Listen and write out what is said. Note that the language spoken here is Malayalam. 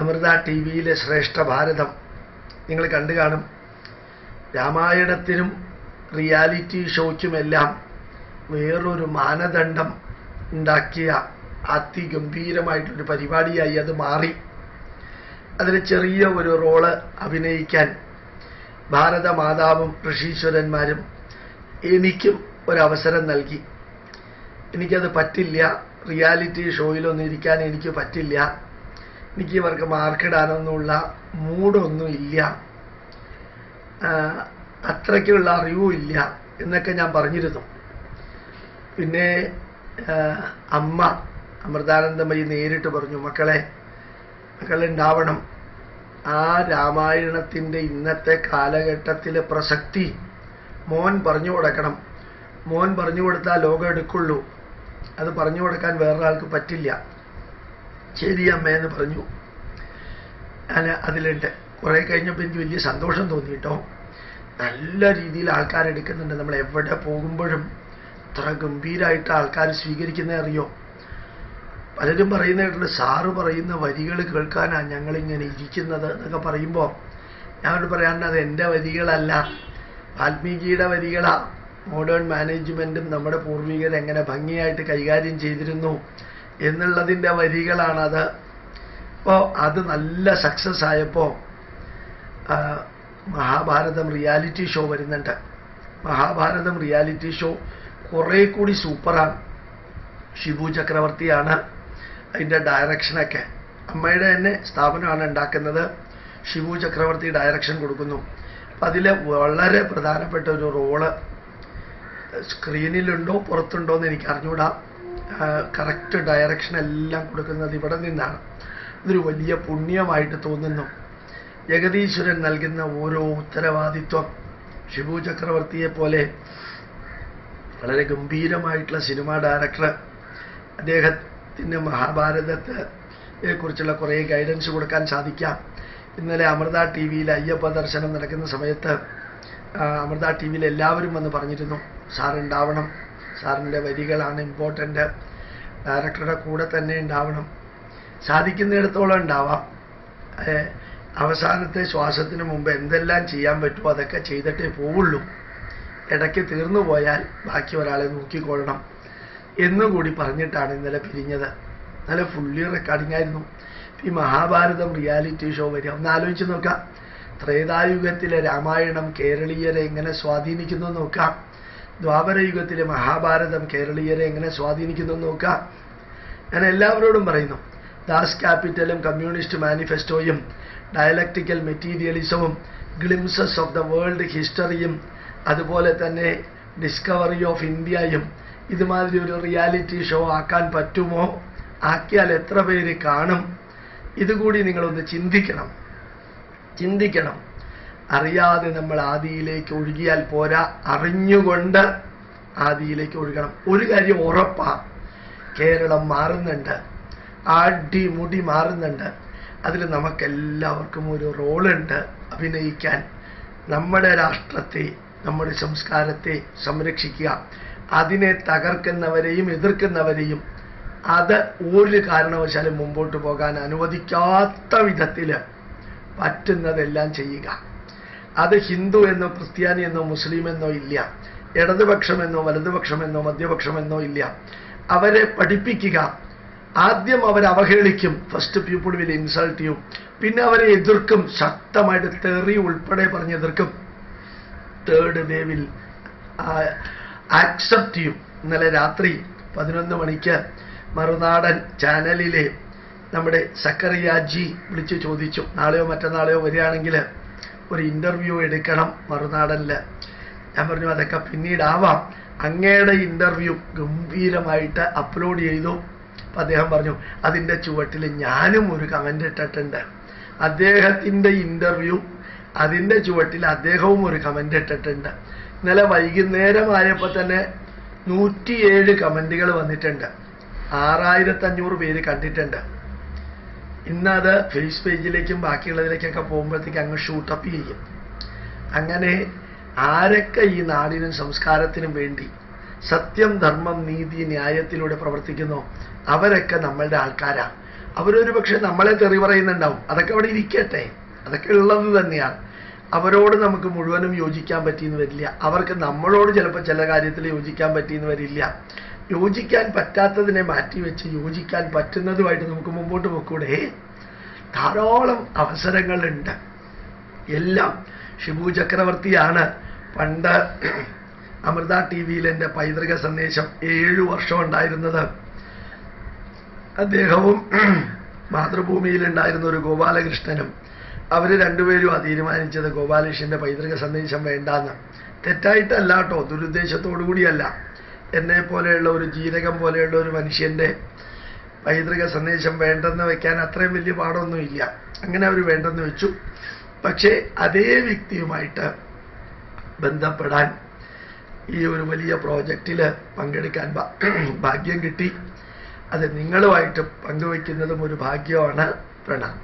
അമൃത ടി വിയിലെ ശ്രേഷ്ഠ ഭാരതം. നിങ്ങൾ കണ്ടു കാണും. രാമായണത്തിനും റിയാലിറ്റി ഷോയ്ക്കുമെല്ലാം വേറൊരു മാനദണ്ഡം ഉണ്ടാക്കിയ അതിഗംഭീരമായിട്ടൊരു പരിപാടിയായി അത് മാറി. അതിൽ ചെറിയ ഒരു റോൾ അഭിനയിക്കാൻ ഭാരതമാതാവും ഋഷീശ്വരന്മാരും എനിക്കും ഒരവസരം നൽകി. എനിക്കത് പറ്റില്ല. റിയാലിറ്റി ഷോയിലൊന്നും ഇരിക്കാൻ എനിക്ക് പറ്റില്ല. എനിക്ക് ഇവർക്ക് മാർക്കിടാനൊന്നുമുള്ള മൂഡൊന്നും ഇല്ല അത്രയ്ക്കുള്ള അറിവും ഇല്ല എന്നൊക്കെ ഞാൻ പറഞ്ഞിരുന്നു. പിന്നെ അമ്മ അമൃതാനന്ദമയി നേരിട്ട് പറഞ്ഞു മക്കളെ മക്കളുണ്ടാവണം. ആ രാമായണത്തിന്റെ ഇന്നത്തെ കാലഘട്ടത്തിലെ പ്രസക്തി മോൻ പറഞ്ഞു കൊടുക്കണം. മോൻ പറഞ്ഞു കൊടുത്താൽ ലോകം എടുക്കുള്ളൂ. അത് പറഞ്ഞു കൊടുക്കാൻ വേറൊരാൾക്ക് പറ്റില്ല. ശരി അമ്മയെന്ന് പറഞ്ഞു. ഞാൻ അതിലുണ്ട് കുറേ കഴിഞ്ഞപ്പോൾ എനിക്ക് വലിയ സന്തോഷം തോന്നി കേട്ടോ നല്ല രീതിയിൽ ആൾക്കാർ എടുക്കുന്നുണ്ട്. നമ്മൾ എവിടെ പോകുമ്പോഴും അത്ര ഗംഭീരമായിട്ട് ആൾക്കാർ സ്വീകരിക്കുന്നത് അറിയോ? പലരും പറയുന്ന കേട്ടിട്ടുണ്ട് സാറ് പറയുന്ന വരികൾ കേൾക്കാനാണ് ഞങ്ങളിങ്ങനെ ഇരിക്കുന്നത് എന്നൊക്കെ പറയുമ്പോൾ ഞാനോട് പറയാറുണ്ട് അത് എന്റെ വരികളല്ല. വാൽമീകിയുടെ വരികളാ. മോഡേൺ മാനേജ്മെന്റും നമ്മുടെ പൂർവികർ എങ്ങനെ ഭംഗിയായിട്ട് കൈകാര്യം ചെയ്തിരുന്നു. എന്നുള്ളതിന്റെ വരികളാണത് അപ്പോൾ അത് നല്ല സക്സസ് ആയപ്പോൾ മഹാഭാരതം റിയാലിറ്റി ഷോ വരുന്നുണ്ട്. മഹാഭാരതം റിയാലിറ്റി ഷോ കുറേ കൂടി സൂപ്പറാണ് ഷിബു ചക്രവർത്തിയാണ് അതിന്റെ ഡയറക്ഷനൊക്കെ അമ്മയുടെ തന്നെ സ്ഥാപനമാണ് ഉണ്ടാക്കുന്നത്. ഷിബു ചക്രവർത്തി ഡയറക്ഷൻ കൊടുക്കുന്നു. അപ്പം അതിൽ വളരെ പ്രധാനപ്പെട്ട ഒരു റോൾ സ്ക്രീനിലുണ്ടോ പുറത്തുണ്ടോ എന്ന് എനിക്ക് അറിഞ്ഞൂടാ. കറക്റ്റ് ഡയറക്ഷൻ എല്ലാം കൊടുക്കുന്നത് ഇവിടെ നിന്നാണ്. ഇതൊരു വലിയ പുണ്യമായിട്ട് തോന്നുന്നു. ജഗതീശ്വരൻ നൽകുന്ന ഓരോ ഉത്തരവാദിത്വം ഷിബു ചക്രവർത്തിയെ പോലെ വളരെ ഗംഭീരമായിട്ടുള്ള സിനിമാ ഡയറക്ടർ അദ്ദേഹത്തിന് മഹാഭാരതത്തെ കുറിച്ചുള്ള കുറേ ഗൈഡൻസ് കൊടുക്കാൻ സാധിക്കാം. ഇന്നലെ അമൃത ടി വിയിൽ അയ്യപ്പ ദർശനം നടക്കുന്ന സമയത്ത് അമൃത ടി വിയിൽ എല്ലാവരും വന്ന് പറഞ്ഞിരുന്നു സാർ ഉണ്ടാവണം സാറിന്റെ വരികളാണ് ഇമ്പോർട്ടന്റ് ഡയറക്ടറുടെ കൂടെ തന്നെ ഉണ്ടാവണം. സാധിക്കുന്നിടത്തോളം ഉണ്ടാവാം. അവസാനത്തെ ശ്വാസത്തിന് മുമ്പ് എന്തെല്ലാം ചെയ്യാൻ പറ്റുമോ അതൊക്കെ ചെയ്തിട്ടേ പോവുള്ളൂ. ഇടയ്ക്ക് തീർന്നു പോയാൽ ബാക്കി ഒരാളെ നോക്കിക്കൊള്ളണം. എന്നുകൂടി പറഞ്ഞിട്ടാണ് ഇന്നലെ പിരിഞ്ഞത്. നല്ല ഫുള്ളി റെക്കോർഡിംഗ് ആയിരുന്നു. ഈ മഹാഭാരതം റിയാലിറ്റി ഷോ വരിക. ഒന്ന് ആലോചിച്ച് നോക്കാം. ത്രേതായുഗത്തിലെ രാമായണം കേരളീയരെ എങ്ങനെ സ്വാധീനിക്കുന്നു നോക്കാം. ദ്വാപരയുഗത്തിലെ മഹാഭാരതം കേരളീയരെ എങ്ങനെ സ്വാധീനിക്കുന്നു നോക്കാം ഞാൻ എല്ലാവരോടും പറയുന്നു ദാസ് ക്യാപിറ്റലും കമ്മ്യൂണിസ്റ്റ് മാനിഫെസ്റ്റോയും ഡയലക്റ്റിക്കൽ മെറ്റീരിയലിസവും ഗ്ലിംസസ് ഓഫ് ദ വേൾഡ് ഹിസ്റ്ററിയും അതുപോലെ തന്നെ ഡിസ്കവറി ഓഫ് ഇന്ത്യയും ഇതുമാതിരി ഒരു റിയാലിറ്റി ഷോ ആക്കാൻ പറ്റുമോ? ആക്കിയാൽ എത്ര പേര് കാണും? ഇതുകൂടി നിങ്ങളൊന്ന് ചിന്തിക്കണം. ചിന്തിക്കണം. അറിയാതെ നമ്മൾ ആദിയിലേക്ക് ഒഴുകിയാൽ പോരാ. അറിഞ്ഞുകൊണ്ട് ആദിയിലേക്ക് ഒഴുകണം. ഒരു കാര്യം ഉറപ്പാ. കേരളം മാറുന്നുണ്ട്. അടിമുടി മാറുന്നുണ്ട്. അതിൽ നമുക്കെല്ലാവർക്കും ഒരു റോളുണ്ട്. അഭിനയിക്കാൻ. നമ്മുടെ രാഷ്ട്രത്തെ നമ്മുടെ സംസ്കാരത്തെ സംരക്ഷിക്കുക. അതിനെ തകർക്കുന്നവരെയും എതിർക്കുന്നവരെയും അത് ഒരു കാരണവശാലും മുമ്പോട്ട് പോകാൻ അനുവദിക്കാത്ത വിധത്തിൽ പറ്റുന്നതെല്ലാം ചെയ്യുക. അത് ഹിന്ദു എന്നോ ക്രിസ്ത്യാനി എന്നോ മുസ്ലിം എന്നോ ഇല്ല. ഇടതുപക്ഷമെന്നോ വലതുപക്ഷമെന്നോ മധ്യപക്ഷമെന്നോ ഇല്ല. അവരെ പഠിപ്പിക്കുക. ആദ്യം അവരെ അവഹേളിക്കും. ഫസ്റ്റ് പീപ്പിൾ വിൽ ഇൻസൾട്ട് ചെയ്യും പിന്നെ അവരെ എതിർക്കും. ശക്തമായിട്ട് തെറി ഉൾപ്പെടെ പറഞ്ഞ് എതിർക്കും. തേർഡ് ദേ വിൽ ആക്സെപ്റ്റ് ചെയ്യും ഇന്നലെ രാത്രി പതിനൊന്ന് മണിക്ക് മറുനാടൻ ചാനലിലെ നമ്മുടെ സക്കറിയാജി വിളിച്ച് ചോദിച്ചു. നാളെയോ മറ്റന്നാളെയോ വരികയാണെങ്കിൽ ഒരു ഇന്റർവ്യൂ എടുക്കണം മറുനാടനിൽ ഞാൻ പറഞ്ഞു അതൊക്കെ പിന്നീടാവാം. അങ്ങയുടെ ഇന്റർവ്യൂ ഗംഭീരമായിട്ട് അപ്ലോഡ് ചെയ്തു. അപ്പം അദ്ദേഹം പറഞ്ഞു അതിന്റെ ചുവട്ടിൽ ഞാനും ഒരു കമന്റ് ഇട്ടിട്ടുണ്ട്. അദ്ദേഹത്തിന്റെ ഇന്റർവ്യൂ അതിന്റെ ചുവട്ടിൽ അദ്ദേഹവും ഒരു കമന്റ് ഇട്ടിട്ടുണ്ട്. ഇന്നലെ വൈകുന്നേരമായപ്പോൾ തന്നെ നൂറ്റിയേഴ് കമന്റുകൾ വന്നിട്ടുണ്ട്. ആറായിരത്തഞ്ഞൂറ് പേര് കണ്ടിട്ടുണ്ട്. ഇന്നത് ഫേസ് പേജിലേക്കും ബാക്കിയുള്ളതിലേക്കൊക്കെ പോകുമ്പോഴത്തേക്ക് അങ്ങ് ഷൂട്ടപ്പ് ചെയ്യും. അങ്ങനെ ആരൊക്കെ ഈ നാടിനും സംസ്കാരത്തിനും വേണ്ടി സത്യം ധർമ്മം നീതി ന്യായത്തിലൂടെ പ്രവർത്തിക്കുന്നു അവരൊക്കെ നമ്മളുടെ ആൾക്കാരാണ് അവരൊരു പക്ഷെ നമ്മളെ തെറി പറയുന്നുണ്ടാവും. അതൊക്കെ അവിടെ ഇരിക്കട്ടെ. അതൊക്കെ ഉള്ളത് തന്നെയാണ്. അവരോട് നമുക്ക് മുഴുവനും യോജിക്കാൻ പറ്റിയെന്ന് വരില്ല. അവർക്ക് നമ്മളോട് ചിലപ്പോൾ ചില കാര്യത്തിൽ യോജിക്കാൻ പറ്റിയെന്ന് വരില്ല. യോജിക്കാൻ പറ്റാത്തതിനെ മാറ്റിവെച്ച് യോജിക്കാൻ പറ്റുന്നതുമായിട്ട് നമുക്ക് മുമ്പോട്ട് പോക്കൂടെ? ധാരാളം അവസരങ്ങളുണ്ട്. എല്ലാം ഷിബു ചക്രവർത്തിയാണ്. പണ്ട് അമൃത ടി വിയിൽ എന്റെ പൈതൃക സന്ദേശം ഏഴു വർഷം ഉണ്ടായിരുന്നത്. അദ്ദേഹവും മാതൃഭൂമിയിൽ ഉണ്ടായിരുന്ന ഒരു ഗോപാലകൃഷ്ണനും അവർ രണ്ടുപേരും ആ തീരുമാനിച്ചത് ഗോപാലകൃഷ്ണന്റെ പൈതൃക സന്ദേശം വേണ്ടാന്ന്. തെറ്റായിട്ടല്ല കേട്ടോ ദുരുദ്ദേശത്തോടു കൂടിയല്ല എന്നെ പോലെയുള്ള ഒരു ജീരകം പോലെയുള്ള ഒരു മനുഷ്യന്റെ പൈതൃക സന്ദേശം വേണ്ടെന്ന് വെക്കാൻ അത്രയും വലിയ പാടൊന്നുമില്ല. അങ്ങനെ അവർ വേണ്ടെന്ന് വെച്ചു. പക്ഷേ അതേ വ്യക്തിയുമായിട്ട് ബന്ധപ്പെടാൻ ഈ ഒരു വലിയ പ്രോജക്റ്റിൽ പങ്കെടുക്കാൻ ഭാഗ്യം കിട്ടി. അത് നിങ്ങളുമായിട്ട് പങ്കുവയ്ക്കുന്നതും ഒരു ഭാഗ്യമാണ് പ്രണാം.